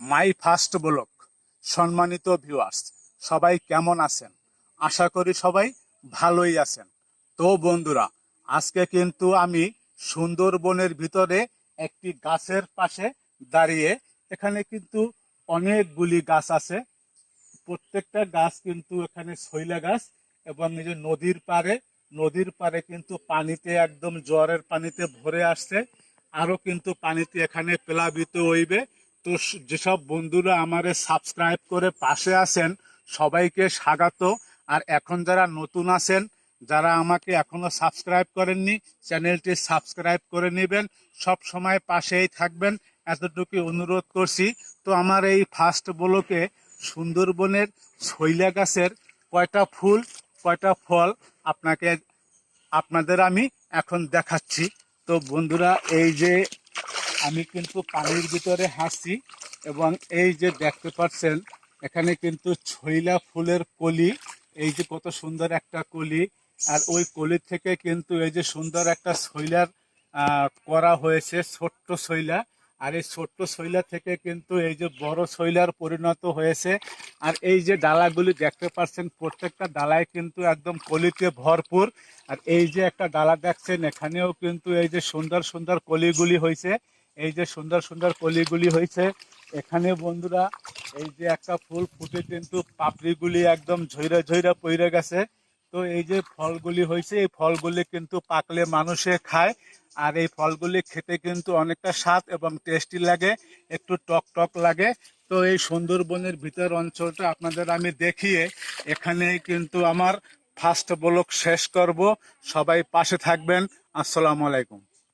মাই first block, সম্মানিত viewers সবাই কেমন আছেন? আশা করি সবাই ভালোই আছেন। তো বন্ধুরা, আজকে কিন্তু আমি সুন্দরবনের ভিতরে একটি গাছের পাশে দাঁড়িয়ে এখানে কিন্তু অনেকগুলি গাছ আছে। প্রত্যেকটা গাছ কিন্তু এখানে শৈলা গাছ এবং এই যে নদীর পাড়ে, নদীর পারে কিন্তু পানিতে একদম জ্বরের পানিতে ভরে আসছে। আরও কিন্তু পানিতে এখানে প্লাবিত হইবে। তো যেসব বন্ধুরা আমারে সাবস্ক্রাইব করে পাশে আছেন, সবাইকে স্বাগত। আর এখন যারা নতুন আছেন, যারা আমাকে এখনও সাবস্ক্রাইব করেননি, চ্যানেলটি সাবস্ক্রাইব করে নেবেন। সব সময় পাশেই থাকবেন। এতটুকু অনুরোধ করছি। তো আমার এই ফার্স্ট ব্লকে সুন্দরবনের শৈলা গাছের কয়টা ফুল, কয়টা ফল আপনাকে, আপনাদের আমি এখন দেখাচ্ছি। তো বন্ধুরা, এই যে আমি কিন্তু পানির ভিতরে হাসি এবং এই যে দেখতে পাচ্ছেন, এখানে কিন্তু ছইলা ফুলের কলি, এই যে কত সুন্দর একটা কলি। আর ওই কলি থেকে কিন্তু এই যে সুন্দর একটা শৈলার করা হয়েছে ছোট্ট শৈলা আর এই ছোট্ট শৈলা থেকে কিন্তু এই যে বড় শৈলার পরিণত হয়েছে। আর এই যে ডালাগুলি দেখতে পাচ্ছেন, প্রত্যেকটা ডালায় কিন্তু একদম কলিতে ভরপুর। আর এই যে একটা ডালা দেখছেন, এখানেও কিন্তু এই যে সুন্দর সুন্দর কলিগুলি হয়েছে। এই যে সুন্দর সুন্দর কলিগুলি হয়েছে, এখানে বন্ধুরা এই যে একটা ফুল ফুটে কিন্তু পাপড়িগুলি একদম ঝইরা ঝইরা পইরে গেছে। তো এই যে ফলগুলি হয়েছে, এই ফলগুলি কিন্তু পাকলে মানুষে খায় আর এই ফলগুলি খেতে কিন্তু অনেকটা স্বাদ এবং টেস্টি লাগে, একটু টক টক লাগে। তো এই সুন্দরবনের ভিতর অঞ্চলটা আপনাদের আমি দেখিয়ে এখানে কিন্তু আমার ফার্স্ট ব্লক শেষ করব। সবাই পাশে থাকবেন। আসসালামু আলাইকুম।